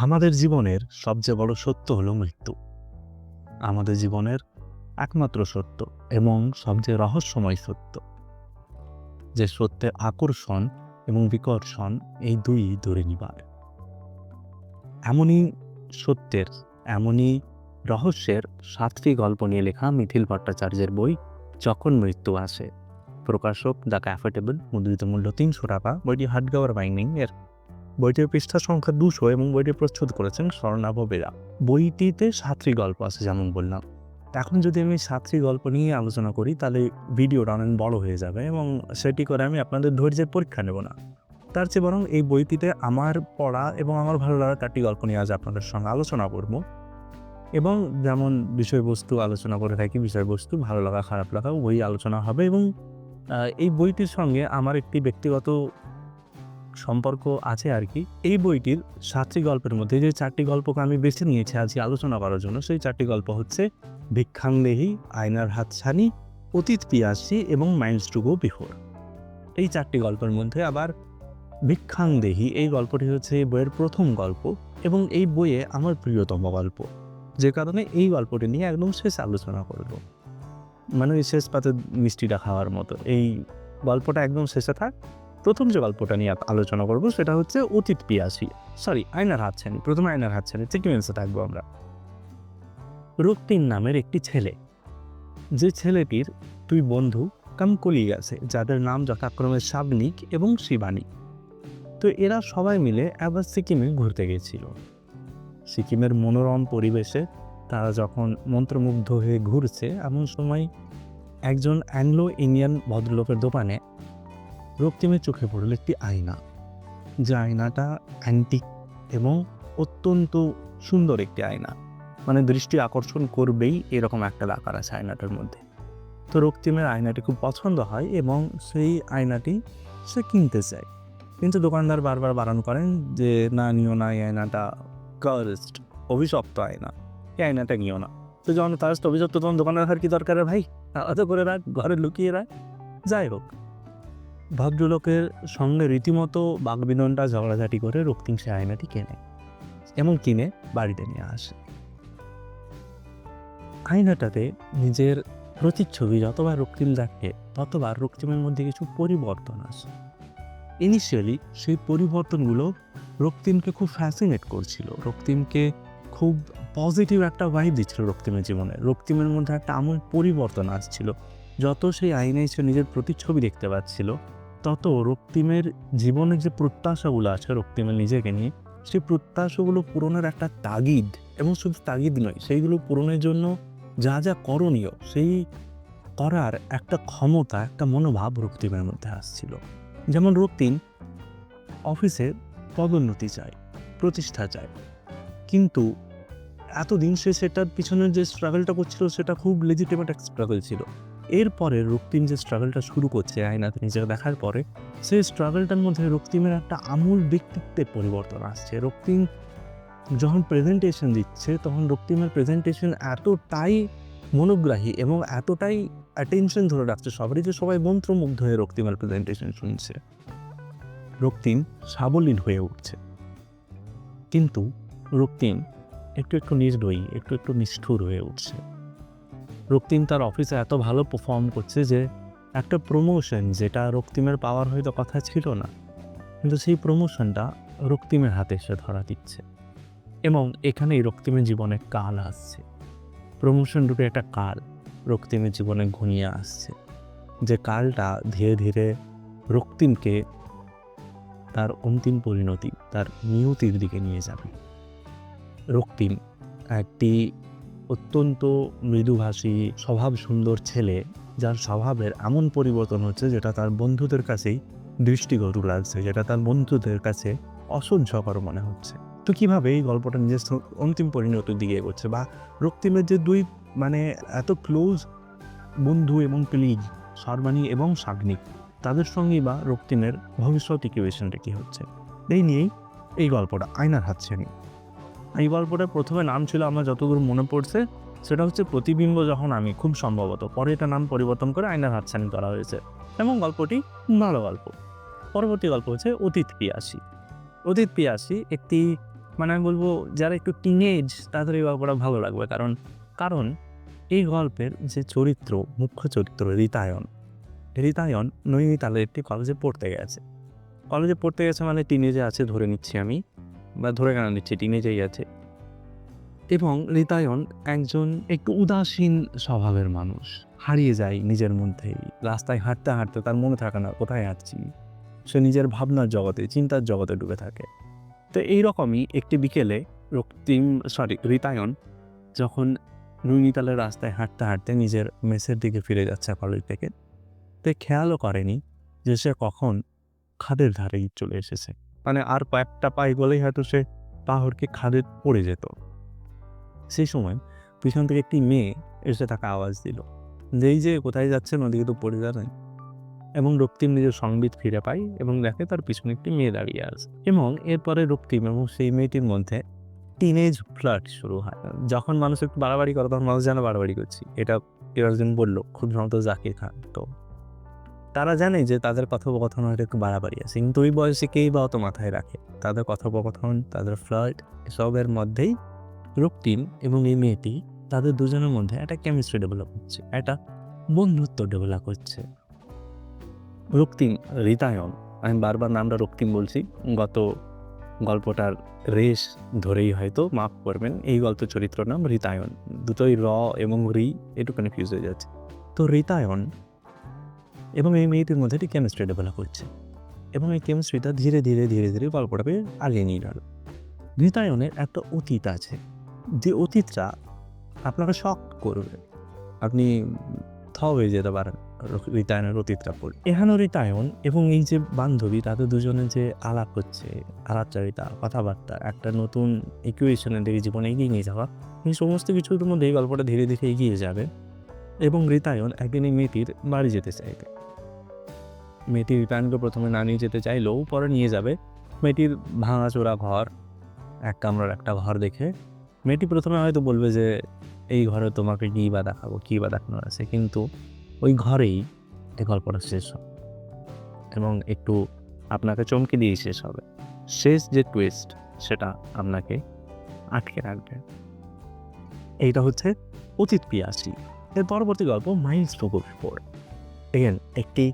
আমাদের জীবনের সবচেয়ে বড় সত্য হলো মৃত্যু। আমাদের জীবনের একমাত্র সত্য এবং সবচেয়ে রহস্যময় সত্য। যে সত্যের আকর্ষণ এবং বিকর্ষণ এই দুই দূরে নিবার। এমনই সত্যের, এমনই রহস্যের সাতটি গল্প নিয়ে লেখা মিথিল ভট্টাচার্যের বই যখন মৃত্যু আসে। প্রকাশক দ্য ক্যাফেটেবল, মুদ্রিত মূল্য তিনশো টাকা, বইটি হাটগাওয়ার বাইন্ডিং এর বইটির পৃষ্ঠা সংখ্যা দুশো এবং বইটি প্রস্তুত করেছেন স্বর্ণাভ বেরা। বইটিতে সাতটি গল্প আছে যেমন বললাম। এখন যদি আমি সাতটি গল্প নিয়ে আলোচনা করি, তাহলে ভিডিওটা অনেক বড় হয়ে যাবে এবং সেটি করে আমি আপনাদের ধৈর্যের পরীক্ষা নেব না। তার চেয়ে বরং এই বইটিতে আমার পড়া এবং আমার ভালো লাগা চারটি গল্প নিয়ে আজ আপনাদের সঙ্গে আলোচনা করব। এবং যেমন বিষয়বস্তু আলোচনা করে থাকি, বিষয়বস্তু, ভালো লাগা, খারাপ লাগা ওই আলোচনা হবে এবং এই বইটির সঙ্গে আমার একটি ব্যক্তিগত সম্পর্ক আছে আর কি। এই বইটির সাতটি গল্পের মধ্যে যে চারটি গল্পকে আমি বেছে নিয়েছি আজকে আলোচনা করার জন্য, সেই চারটি গল্প হচ্ছে ভিক্ষাংদেহী, আয়নার হাতছানি, অতীত পিয়াসী এবং মাইন্ডস টু গো বিফোর। এই চারটি গল্পের মধ্যে আবার ভিক্ষাংদেহী, এই গল্পটি হচ্ছে বইয়ের প্রথম গল্প এবং এই বইয়ে আমার প্রিয়তম গল্প। যে কারণে এই গল্পটি নিয়ে একদম শেষ আলোচনা করব। মানে শেষ পাতে মিষ্টিটা খাওয়ার মতো। এই গল্পটা একদম শেষে থাক। প্রথম যে গল্পটা নিয়ে আলোচনা করব সেটা হচ্ছে অতীত পিয়াসী। সরি আয়নার হাতছানি, প্রথমে আয়নার হাতছানি, সিকুয়েন্সে থাকব আমরা। রক্তিম নামের একটি ছেলে। যে ছেলেটির দুই বন্ধু কাম কলিগ আছে, যাদের নাম যথাক্রমে সাবনিক এবং শিবানী তো এরা সবাই মিলে আবার সিকিমে ঘুরতে গেছিল। সিকিমের মনোরম পরিবেশে তারা যখন মন্ত্রমুগ্ধ হয়ে ঘুরছে, এমন সময় একজন অ্যাংলো ইন্ডিয়ান ভদ্রলোকের দোকানে রক্তিমের চোখে পড়ল একটি আয়না। যে আয়নাটা অ্যান্টিক এবং অত্যন্ত সুন্দর একটি আয়না। মানে দৃষ্টি আকর্ষণ করবেই এরকম একটা আকার আছে আয়নাটার মধ্যে। তো রক্তিমের আয়নাটি খুব পছন্দ হয় এবং সেই আয়নাটি সে কিনতে চায়। কিন্তু দোকানদার বারবার বারণ করেন যে, না, নিও না, এই আয়নাটা কারেস্ট অভিশপ্ত আয়না। এই আয়নাটা নিও না। তো যখন কারেস্ট অভিশপ্ত তখন দোকানদার কি দরকার ভাই? আলাদা করে রাখ, ঘরে লুকিয়ে রাখ। যাই হোক। ভদ্রলোকের সঙ্গে রীতিমতো বাগবিননটা ঝগড়াঝাটি করে রক্তিম সে আয়নাটি কেনে এবং কিনে বাড়িতে নিয়ে আসে। আয়নাটাতে নিজের প্রতিচ্ছবি যতবার রক্তিম দেখে, ততবার রক্তিমের মধ্যে কিছু পরিবর্তন আসে। ইনিশিয়ালি সেই পরিবর্তনগুলো রক্তিমকে খুব ফ্যাসিনেট করছিল। রক্তিমকে খুব পজিটিভ একটা ভাইব দিচ্ছিল রক্তিমের জীবনে। রক্তিমের মধ্যে একটা আমূল পরিবর্তন আসছিল। যত সেই আইনে সে নিজের প্রতিচ্ছবি দেখতে পাচ্ছিল তত রক্তিমের জীবনের যে প্রত্যাশাগুলো আছে রক্তিমের নিজেকে নিয়ে, সেই প্রত্যাশাগুলো পূরণের একটা তাগিদ, এবং শুধু তাগিদ নয়, সেইগুলো পূরণের জন্য যা যা করণীয়, সেই করার একটা ক্ষমতা, একটা মনোভাব রক্তিমের মধ্যে আসছিল। যেমন রক্তিম অফিসে পদোন্নতি চায়, প্রতিষ্ঠা চায়, কিন্তু এতদিন সে সেটার পিছনে যে স্ট্রাগলটা করছিল, সেটা খুব লেজিটিমেট একটা স্ট্রাগল ছিল। এরপরে রক্তিম যে স্ট্রাগলটা শুরু করছে আয়নাতে নিজেকে দেখার পরে, সেই স্ট্রাগলটার মধ্যে রক্তিমের একটা আমূল ব্যক্তিত্বের পরিবর্তন আসছে। রক্তিম যখন প্রেজেন্টেশন দিচ্ছে, তখন রক্তিমের প্রেজেন্টেশন এতটাই মনোগ্রাহী এবং এতটাই অ্যাটেনশন ধরে রাখছে সবারই যে সবাই মন্ত্রমুগ্ধ হয়ে রক্তিমের প্রেজেন্টেশন শুনছে। রক্তিম সাবলীল হয়ে উঠছে। কিন্তু রক্তিম একটু একটু নির্দয়ী, একটু একটু নিষ্ঠুর হয়ে উঠছে। রক্তিম তার অফিসে এত ভালো পারফর্ম করছে যে, একটা প্রমোশন যেটা রক্তিমের পাওয়ার হয়তো কথা ছিল না, কিন্তু সেই প্রমোশনটা রক্তিমের হাতে এসে ধরা দিচ্ছে। এবং এখানেই রক্তিমের জীবনে কাল আসছে। প্রমোশন রূপে একটা কাল রক্তিমের জীবনে ঘনিয়ে আসছে। যে কালটা ধীরে ধীরে রক্তিমকে তার অন্তিম পরিণতি, তার নিয়তির দিকে নিয়ে যাবে। রক্তিম একটি অত্যন্ত মৃদুভাষী, স্বভাব সুন্দর ছেলে, যার স্বভাবের এমন পরিবর্তন হচ্ছে যেটা তার বন্ধুদের কাছেই দৃষ্টিগত লাগছে, যেটা তার বন্ধুদের কাছে অসহ্যকর মনে হচ্ছে। তো কীভাবে এই গল্পটা নিজের অন্তিম পরিণতির দিকে এগোচ্ছে বা রক্তিমের যে দুই মানে এত ক্লোজ বন্ধু এবং কলিগ সর্বাণী এবং সাগ্নিক তাদের সঙ্গেই বা রক্তিমের ভবিষ্যৎ ইকুয়েশনটা কী হচ্ছে? এই নিয়েই এই গল্পটা আয়নার হাতছানি এই গল্পটার প্রথমে নাম ছিল আমার যতদূর মনে পড়ছে, সেটা হচ্ছে প্রতিবিম্ব যখন আমি, খুব সম্ভবত। পরে এটা নাম পরিবর্তন করে আয়নার হাতছানি করা হয়েছে। এবং গল্পটি ভালো গল্প। পরবর্তী গল্প হচ্ছে অতীত পিয়াসী। অতীত পিয়াসী একটি মানে আমি বলব, যারা একটু টিনেজ তাদের এই গল্পটা ভালো লাগবে। কারণ কারণ এই গল্পের যে চরিত্র, মুখ্য চরিত্র রিতায়ন রিতায়ন নৈনিতালের একটি কলেজে পড়তে গেছে। কলেজে পড়তে গেছে মানে টিনেজে আছে, ধরে নিচ্ছি আমি। বা ধরে কেন নিচ্ছি টিনেজেই আছে। এবং রিতায়ন একজন একটু উদাসীন স্বভাবের মানুষ। হারিয়ে যায় নিজের মধ্যেই। রাস্তায় হাঁটতে হাঁটতে তার মনে থাকে না, কোথায় হাঁটছি? সে নিজের ভাবনার জগতে, চিন্তার জগতে ডুবে থাকে। তো এইরকমই একটি বিকেলে রক্তিম সরি রিতায়ন যখন নৈনিতালের রাস্তায় হাঁটতে হাঁটতে নিজের মেসের দিকে ফিরে যাচ্ছে কলেজ থেকে তো খেয়ালও করেনি যে সে কখন খাদের ধারেই চলে এসেছে। মানে আর কয়েকটা পাই গলেই হয়তো সে পাহড়কে খাদে পড়ে যেত। সেই সময় পিছন থেকে একটি মেয়ে এসে তাকে আওয়াজ দিল। যেই যে কোথায় যাচ্ছে নদীকে তো পড়ে যাবেন এবং রক্তিম নিজের সংবিত ফিরে পায় এবং দেখে তার পিছনে একটি মেয়ে দাঁড়িয়ে আছে। এবং এরপরে রক্তিম এবং সেই মেয়েটির মধ্যে টিনেজ ফ্লার্ট শুরু হয়। যখন মানুষ একটু বাড়াবাড়ি করে, তখন মানুষ যেন বাড়াবাড়ি করছি। এটা একজন বলল, খুব সম্ভবত জাকির খান। তো তারা জানে যে তাদের কথোপকথন হয়তো একটু বাড়াবাড়ি আছে। কিন্তু ওই বয়সে কেই বা অত মাথায় রাখে? তাদের কথোপকথন, তাদের ফ্লার্ট এসবের মধ্যেই রক্তিম এবং এই মেয়েটি তাদের দুজনের মধ্যে একটা কেমিস্ট্রি ডেভেলপ হচ্ছে একটা বন্ধুত্ব ডেভেলপ হচ্ছে রক্তিম রিতায়ন, আমি বারবার নামটা রক্তিম বলছি, গত গল্পটার রেশ ধরেই হয়তো মাফ করবেন, এই গল্প চরিত্র নাম রিতায়ন। দুটোই র এবং রি একটু কনফিউজ হয়ে যাচ্ছে। তো রিতায়ন এবং এই মেয়েটির মধ্যে একটি কেমিস্ট্রি ডেভেলপ হচ্ছে। এবং এই কেমিস্ট্রিটা ধীরে ধীরে ধীরে ধীরে গল্পটাকে আগিয়ে নিয়ে গেল। রিতায়নের একটা অতীত আছে। যে অতীতটা আপনাকে শখ করবে। আপনি থ হয়ে যেতে পারেন রিতায়নের অতীতটা পড়ে। এখানেও রিতায়ন এবং এই যে বান্ধবী, তাদের দুজনে যে আলাপ হচ্ছে, আলাপচারিতা, কথাবার্তা, একটা নতুন ইকুয়েশনের দিকে জীবনে এগিয়ে নিয়ে যাওয়া, এই সমস্ত কিছুর মধ্যে এই গল্পটা ধীরে ধীরে এগিয়ে যাবে। এবং রিতায়ন একদিন এই মেয়েটির বাড়ি যেতে চাইবে। মেয়েটি রিতায়নকে প্রথমে না নিয়ে যেতে চাইলেও পরে নিয়ে যাবে। মেয়েটির ভাঙাচোরা ঘর, এক কামরার একটা ঘর দেখে মেয়েটি প্রথমে হয়তো বলবে যে, এই ঘরে তোমাকে কী বা দেখাবো, কী বা দেখানোর আছে? কিন্তু ওই ঘরেই এই গল্পটা শেষ হবে এবং একটু আপনাকে চমকে দিয়ে শেষ হবে। শেষ যে টুইস্ট সেটা আপনাকে আটকে রাখবে। এইটা হচ্ছে অতীত পিয়াসি। এর পরবর্তী গল্প মাইলস টু ফোর। দেখেন একটি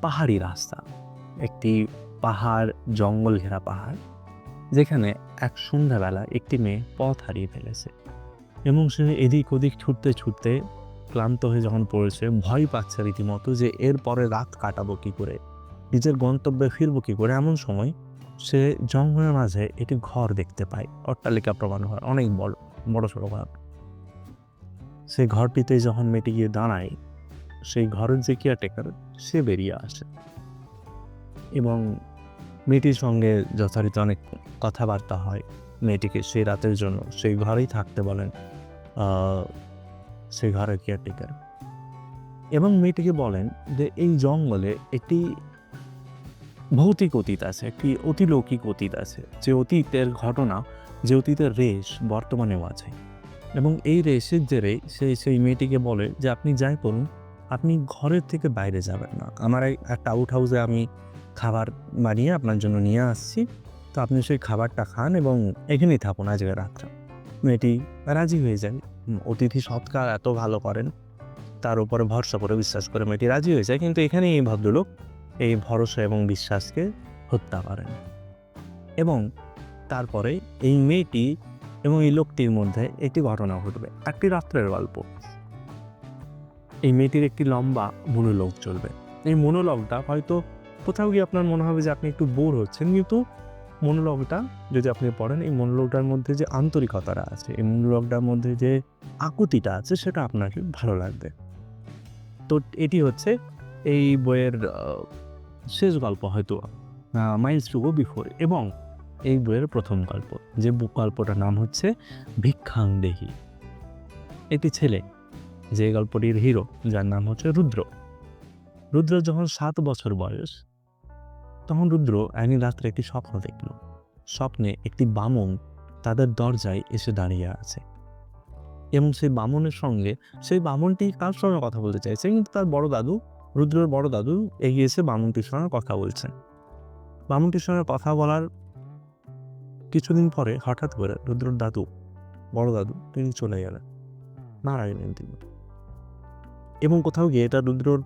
পাহাড়ি রাস্তা। একটি পাহাড়, জঙ্গল ঘেরা পাহাড়, যেখানে এক সন্ধ্যাবেলা একটি মেয়ে পথ হারিয়ে ফেলেছে এবং সে এদিক ওদিক ছুটতে ছুটতে ক্লান্ত হয়ে যখন পড়েছে, ভয় পাচ্ছে রীতিমতো যে এরপরে রাত কাটাবো কী করে? নিজের গন্তব্যে ফিরবো কী করে? এমন সময় সে জঙ্গলের মাঝে একটি ঘর দেখতে পায়। অট্টালিকা প্রমাণ হয়, অনেক বড় বড় সড়ো ঘর। সে ঘরটিতে যখন মেয়েটি গিয়ে দাঁড়ায় সেই ঘরের যে কেয়ারটেকার সে বেরিয়ে আসে। এবং মেয়েটির সঙ্গে যথারীতি অনেক কথাবার্তা হয়। মেয়েটিকে সেই রাতের জন্য সেই ঘরেই থাকতে বলেন সেই ঘরের কেয়ারটেকার এবং মেয়েটিকে বলেন যে, এই জঙ্গলে একটি ভৌতিক অতীত আছে, একটি অতিলৌকিক অতীত আছে। যে অতীতের ঘটনা, যে অতীতের রেশ বর্তমানেও আছে। এবং এই রেসের জেরে সে, সেই মেয়েটিকে বলে যে, আপনি যাই করুন আপনি ঘরের থেকে বাইরে যাবেন না। আমার একটা আউট হাউসে আমি খাবার বানিয়ে আপনার জন্য নিয়ে আসছি। তো আপনি সেই খাবারটা খান এবং এখানেই থাকুন আজকে রাতটা মেয়েটি রাজি হয়ে যায় অতিথি সৎকার এত ভালো করেন, তার উপরে ভরসা করে বিশ্বাস করে মেয়েটি রাজি হয়ে যায় কিন্তু এখানে এই ভদ্রলোক এই ভরসা এবং বিশ্বাসকে হত্যা করেন। এবং তারপরে এই মেয়েটি এবং এই লোকটির মধ্যে একটি ঘটনা ঘটবে। একটি রাত্রের গল্প। এই মেয়েটির একটি লম্বা মনোলগ চলবে। এই মনোলগটা হয়তো কোথাও গিয়ে আপনার মনে হবে যে আপনি একটু বোর হচ্ছেন, কিন্তু মনোলগটা যদি আপনি পড়েন, এই মনোলগটার মধ্যে যে আন্তরিকতাটা আছে, এই মনোলগটার মধ্যে যে আকুতিটা আছে, সেটা আপনাকে ভালো লাগবে। তো এটি হচ্ছে এই বইয়ের শেষ গল্প হয়তো মাইলস টু গো বিফোর এবং এই বইয়ের প্রথম গল্প। যে গল্পটার নাম হচ্ছে ভিক্ষাং দেহি। একটি ছেলে যে গল্পটির হিরো, যার নাম হচ্ছে রুদ্র। রুদ্র যখন সাত বছর বয়স, তখন রুদ্র একদিন রাত্রে একটি স্বপ্ন দেখল। স্বপ্নে একটি বামন তাদের দরজায় এসে দাঁড়িয়ে আছে। এবং সেই বামনের সঙ্গে, সেই বামনটি কার সঙ্গে কথা বলতে চাইছে? কিন্তু তার বড় দাদু, রুদ্রের বড় দাদু এগিয়ে এসে বামনটির সঙ্গে কথা বলছেন। বামনটির সঙ্গে কথা বলার কিছুদিন পরে হঠাৎ করে রুদ্রর দাদু, বড় দাদু, তিনি চলে গেলেন। মারা গেলেন তিনি এবং কোথাও গিয়ে এটা রুদ্রর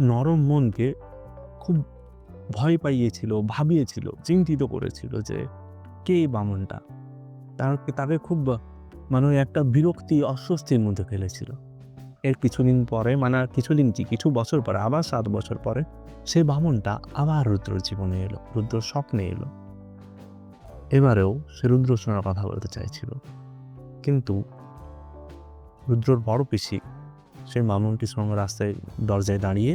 নরম মনকে খুব ভয় পাইয়েছিল, ভাবিয়েছিল, চিন্তিত করেছিল যে কে এই বামনটা? তার তাকে খুব মানে একটা বিরক্তি, অস্বস্তির মধ্যে ফেলেছিল। এর কিছুদিন পরে মানে আর কিছুদিন কি, কিছু বছর পরে, আবার সাত বছর পরে সেই বামনটা আবার রুদ্রর জীবনে এলো, রুদ্রর স্বপ্নে এলো। এবারেও সে রুদ্রর সঙ্গে কথা বলতে চাইছিল। কিন্তু রুদ্রর বড় পিসি সেই বামনটির সঙ্গে রাস্তায় দরজায় দাঁড়িয়ে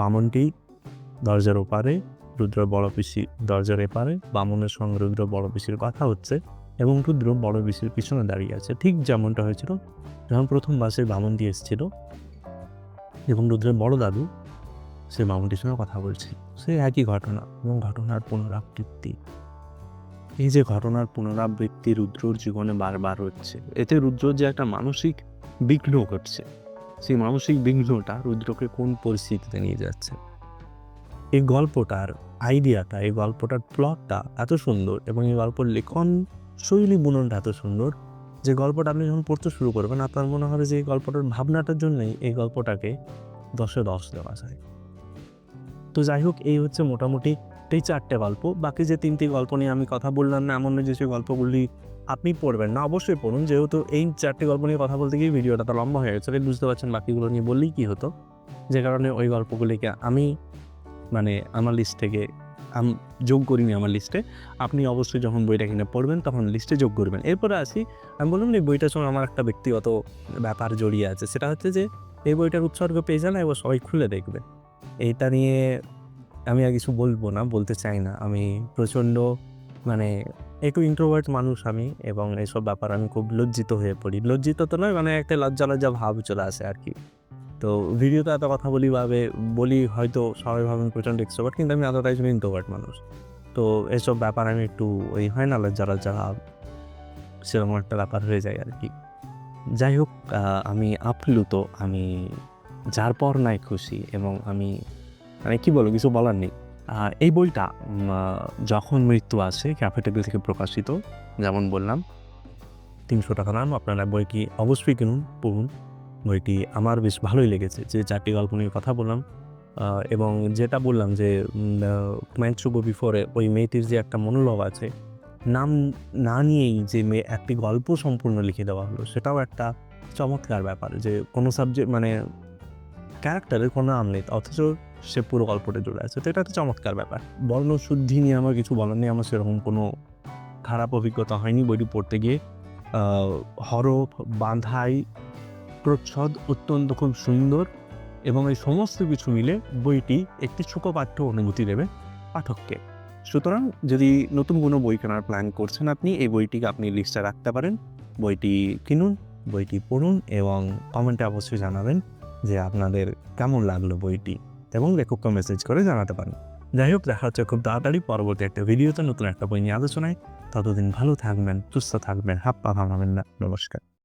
বামনটি দরজার ওপারে, রুদ্র বড় পিসি দরজার এপারে, বামনের সঙ্গে রুদ্র বড় পিসির কথা হচ্ছে এবং রুদ্র বড় পিসির পিছনে দাঁড়িয়ে আছে। ঠিক যেমনটা হয়েছিল, যখন প্রথম বাসে বামনটি এসেছিল এবং রুদ্রের বড় দাদু সে বামনটির সঙ্গে কথা বলছে সে একই ঘটনা এবং ঘটনার পুনরাবৃত্তি। এই যে ঘটনার পুনরাবৃত্তি রুদ্রর জীবনে বারবার হচ্ছে, এতে রুদ্রর যে একটা মানসিক বিঘ্ন ঘটছে সেই মানসিক বিঘ্নটা রুদ্রকে কোন পরিস্থিতিতে নিয়ে যাচ্ছে? এই গল্পটার আইডিয়াটা, এই গল্পটার প্লটটা এত সুন্দর এবং এই গল্পের লেখন শৈলী বুননটা এত সুন্দর যে গল্পটা আপনি যখন পড়তে শুরু করবেন, আপনার মনে হবে যে এই গল্পটার ভাবনাটার জন্যই এই গল্পটাকে দশে দশ দেওয়া যায়। তো যাই হোক, এই হচ্ছে মোটামুটি এই চারটে গল্প। বাকি যে তিনটি গল্প নিয়ে আমি কথা বললাম না, এমন যে সেই গল্পগুলি আপনি পড়বেন না, অবশ্যই পড়ুন। যেহেতু এই চারটে গল্প নিয়ে কথা বলতে গিয়ে ভিডিওটা তো লম্বা হয়ে গেছে বুঝতে পারছেন বাকিগুলো নিয়ে বললেই কী হতো। যে কারণে ওই গল্পগুলিকে আমি মানে আমার লিস্ট থেকে, আম- যোগ করিনি আমার লিস্টে আপনি অবশ্যই যখন বইটা কিনে পড়বেন, তখন লিস্টে যোগ করবেন। এরপরে আসি, আমি বললাম এই বইটার সঙ্গে আমার একটা ব্যক্তিগত ব্যাপার জড়িয়ে আছে। সেটা হচ্ছে যে, এই বইটার উৎসর্গ পেয়ে যান এবার সবাই খুলে দেখবে। এইটা নিয়ে আমি আর কিছু বলব না, বলতে চাই না। আমি প্রচণ্ড মানে একটু ইন্ট্রোভার্ট মানুষ আমি এবং এইসব ব্যাপার আমি খুব লজ্জিত হয়ে পড়ি। লজ্জিত তো নয় মানে একটা লজ্জা লজ্জা ভাব চলে আসে আর কি। তো ভিডিওতে এত কথা বলি ভাবে, বলি হয়তো সবাই ভাবেন প্রচণ্ড এক্সট্রোভার্ট কিন্তু আমি এতটাই ছিল ইন্ট্রোভার্ট মানুষ। তো এসব ব্যাপার আমি একটু ওই হয় না লজ্জা লজ্জা ভাব, সেরকম একটা ব্যাপার হয়ে যায় আর কি। যাই হোক আমি আপ্লুত, আমি যার পর নাই খুশি এবং আমি মানে কি বলব, কিছু বলার নেই। এই বইটা যখন মৃত্যু আসে ক্যাফেটেবিল থেকে প্রকাশিত, যেমন বললাম, তিনশো টাকা দাম আপনারা বইটি অবশ্যই কিনুন, পড়ুন। বইটি আমার বেশ ভালোই লেগেছে, যে চারটি গল্প নিয়ে কথা বললাম এবং যেটা বললাম যে ম্যাচ টু গো বিফোরে ওই মেয়েটির যে একটা মনোলভ আছে, নাম না নিয়েই যে মেয়ে একটি গল্প সম্পূর্ণ লিখে দেওয়া হলো, সেটাও একটা চমৎকার ব্যাপার, যে কোনো সাবজেক্ট মানে ক্যারেক্টারের কোনো নাম নেই, অথচ সে পুরো গল্পটা জুড়ে আছে। তো এটা একটা চমৎকার ব্যাপার। বর্ণশুদ্ধি নিয়ে আমার কিছু বলার নেই, আমার সেরকম কোনো খারাপ অভিজ্ঞতা হয়নি। বইটি পড়তে গিয়ে হরফ, বাঁধাই, প্রচ্ছদ অত্যন্ত খুব সুন্দর এবং এই সমস্ত কিছু মিলে বইটি একটি সুখপাঠ্য অনুভূতি দেবে পাঠককে। সুতরাং যদি নতুন কোনো বই কেনার প্ল্যান করছেন আপনি, এই বইটিকে আপনি লিস্টে রাখতে পারেন। বইটি কিনুন, বইটি পড়ুন এবং কমেন্টে অবশ্যই জানাবেন। যে আপনাদের কেমন লাগল বইটি এবং লেখককে মেসেজ করে জানাতে পারেন। যাই হোক, দেখা হচ্ছে খুব তাড়াতাড়ি পরবর্তী একটা ভিডিওতে নতুন একটা বই নিয়ে আলোচনায়। ততদিন ভালো থাকবেন, সুস্থ থাকবেন হাপ্পা ভাঙাবেন না। নমস্কার।